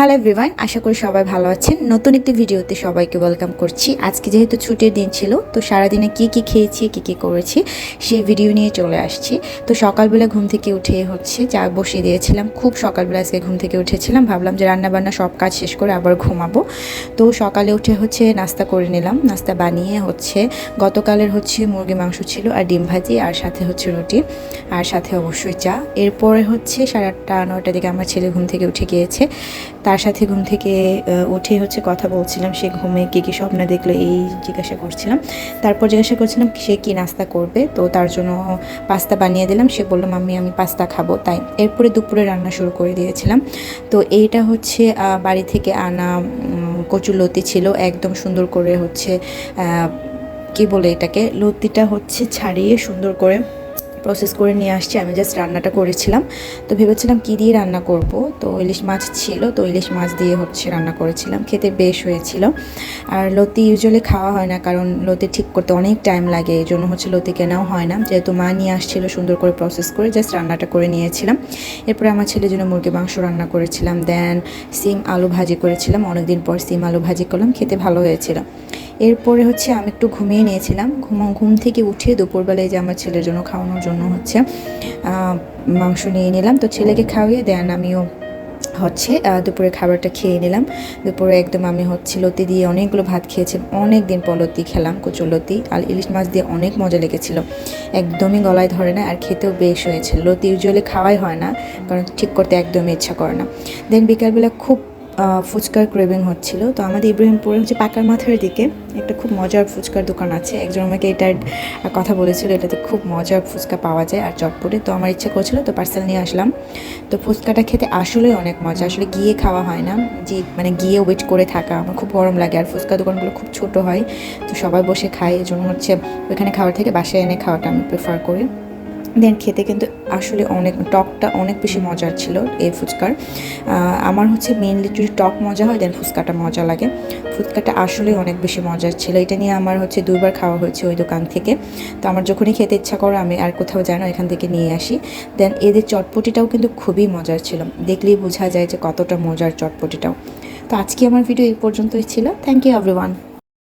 Hello everyone আশা করি সবাই ভালো আছেন। নতুন একটি ভিডিওতে সবাইকে ওয়েলকাম করছি। আজকে যেহেতু ছুটির দিন ছিল, তো সারাদিনে কি কি খেয়েছি, কি কি করেছি, সেই ভিডিও নিয়ে চলে আসছি। তো সকালবেলা ঘুম থেকে উঠে হচ্ছে, চা বসিয়ে দিয়েছিলাম। খুব সকালবেলা আজকে ঘুম থেকে উঠেছিলাম, ভাবলাম যে রান্নাবান্না সব কাজ শেষ করে আবার ঘুমাবো। তো সকালে উঠে হচ্ছে নাস্তা করে নিলাম। নাস্তা বানিয়ে হচ্ছে, গতকালের হচ্ছে মুরগি মাংস ছিল আর ডিম ভাজি আর সাথে হচ্ছে রুটি আর সাথে অবশ্যই চা। এরপরে হচ্ছে সাড়ে আটটা, নয়টার দিকে আমার ছেলে ঘুম থেকে উঠে গিয়েছে। তার সাথে ঘুম থেকে উঠে হচ্ছে কথা বলছিলাম। সে ঘুমে কী কী স্বপ্ন দেখল এই জিজ্ঞাসা করছিলাম। তারপর জিজ্ঞাসা করছিলাম সে কী নাস্তা করবে। তো তার জন্য পাস্তা বানিয়ে দিলাম। সে বলল মাম্মি আমি পাস্তা খাব। তাই এরপরে দুপুরে রান্না শুরু করে দিয়েছিলাম। তো এইটা হচ্ছে বাড়ি থেকে আনা উম, কচুর লতি ছিল। একদম সুন্দর করে হচ্ছে কি বলে এটাকে? লতিটা হচ্ছে ছাড়িয়ে সুন্দর করে প্রসেস করে নিয়ে আসছি, আমি জাস্ট রান্নাটা করেছিলাম। তো ভেবেছিলাম কী দিয়ে রান্না করব? তো ইলিশ মাছ ছিল, তো ইলিশ মাছ দিয়ে হচ্ছে রান্না করেছিলাম। খেতে বেশ হয়েছিল। আর লতি ইউজুয়ালি খাওয়া হয় না, কারণ লতি ঠিক করতে অনেক টাইম লাগে, এই জন্য হচ্ছে লতি কেনাও হয় না। যেহেতু মা নিয়ে আসছিল সুন্দর করে প্রসেস করে জাস্ট রান্নাটা করে নিয়েছিলাম। এরপরে আমার ছেলের জন্য মুরগি মাংস রান্না করেছিলাম। দেন সিম আলু ভাজি করেছিলাম। অনেকদিন পর সিম আলু ভাজি করলাম, খেতে ভালো হয়েছিল। এরপরে হচ্ছে আমি একটু ঘুমিয়ে নিয়েছিলাম। ঘুম ঘুম থেকে উঠে দুপুরবেলায় যে আমার ছেলের জন্য খাওয়ানোর জন্য হচ্ছে মাংস নিয়ে নিলাম। তো ছেলেকে খাওয়িয়ে দেন, আমিও হচ্ছে দুপুরে খাবারটা খেয়ে নিলাম। দুপুরে একদম আমি হচ্ছে লতি দিয়ে অনেকগুলো ভাত খেয়েছিলাম অনেক দিন পর লতি খেলাম, কচুর লতি। আর ইলিশ মাছ দিয়ে অনেক মজা লেগেছিল। একদমই গলায় ধরে না, আর খেতেও বেশ হয়েছিল লতি ইউজুয়ালি খাওয়াই হয় না, কারণ ঠিক করতে একদমই ইচ্ছা করে না। দেন বিকালবেলা খুব ফুচকার ক্রেভিং হচ্ছিল। তো আমাদের ইব্রাহিমপুরে হচ্ছে পাকার মাথার দিকে একটা খুব মজার ফুচকার দোকান আছে। একজন আমাকে এটার কথা বলেছিল, এটাতে খুব মজার ফুচকা পাওয়া যায় আর চটপটে। তো আমার ইচ্ছা করছিল তো পার্সেল নিয়ে আসলাম। তো ফুচকাটা খেতে আসলেই অনেক মজা। আসলে গিয়ে খাওয়া হয় না। যে মানে গিয়ে ওয়েট করে থাকা। আমার খুব গরম লাগে আর ফুচকা দোকানগুলো খুব ছোট হয়। তো সবাই বসে খায়। এই জন্য হচ্ছে ওইখানে খাওয়ার থেকে বাসায় এনে খাওয়াটা আমি প্রেফার করি। দেন খেতে কিন্তু আসলে অনেক, টকটা অনেক বেশি মজার ছিল এই ফুচকার। আমার হচ্ছে মেনলি যদি টক মজা হয় দেন ফুচকাটা মজা লাগে। ফুচকাটা আসলেই অনেক বেশি মজার ছিল। এটা নিয়ে আমার হচ্ছে দুইবার খাওয়া হয়েছে ওই দোকান থেকে। তো আমার যখনই খেতে ইচ্ছা করে, আমি আর কোথাও যাই না এখান থেকে নিয়ে আসি। দেন এদের চটপটিটাও কিন্তু খুবই মজার ছিল। দেখলেই বোঝা যায় যে কতটা মজার চটপটিটাও। তো আজকে আমার ভিডিও এই পর্যন্তই ছিল। Thank you everyone